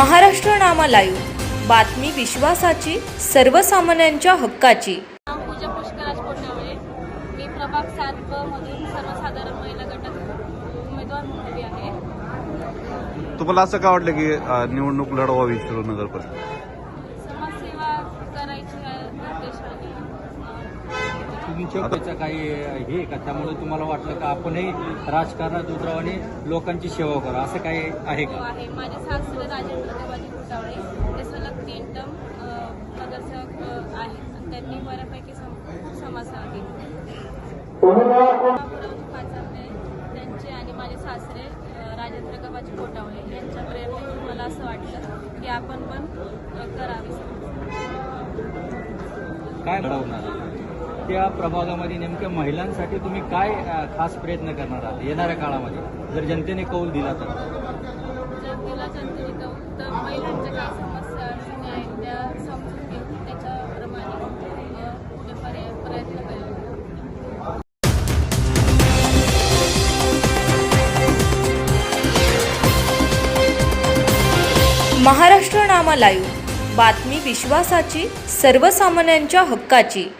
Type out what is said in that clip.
महाराष्ट्र नामा live. बातमी विश्वासाची सर्वसामान्यांच्या हक्काची. नाव पूजा पुष्कराज कोटावळे मी प्रभाग सात ब मधून सर्वसाधारण महिला गटात उमेदवार म्हणून उभी आहे. तुम्हाला असं का वाटलं की अ, निवडणूक लढवावी शिरूर नगर परिषद समाजसेवा करायची आहे उद्देशाने तुमच्या त्याचं काही हे का? त्यामुळे तुम्हाला वाटलं का आपणही राजकारणात उतरावं आणि लोकांची सेवा करू? असं काही आहे का? आहे. माझे सासरे राजेंद्र देवाजी कोटावळे ते सलग तीन टर्म नगरसेवक अ, आहेत. आणि त्यांनी बऱ्यापैकी समाजसेवा केली. पाचारणे त्यांचे आणि माझे सासरे राजेंद्र गबाजी कोटावळे यांच्या प्रेरणेतून मला असं वाटलं की आपण पण करावी. काय घडवणार? त्या प्रभागामध्ये नेमक्या महिलांसाठी तुम्ही काय खास प्रयत्न करणार आहात? येणाऱ्या काळामध्ये जर जनतेने कौल दिला तर. जनतेला जनतेने कळून तर महिलांच्या काय समस्या अडचणी आहेत त्या समजून घेऊन त्याच्याप्रमाणे अ, पुढे पर्याय प्रयत्न करावे महाराष्ट्र नामा लाईव्ह. बातमी विश्वासाची सर्वसामान्यांच्या हक्काची.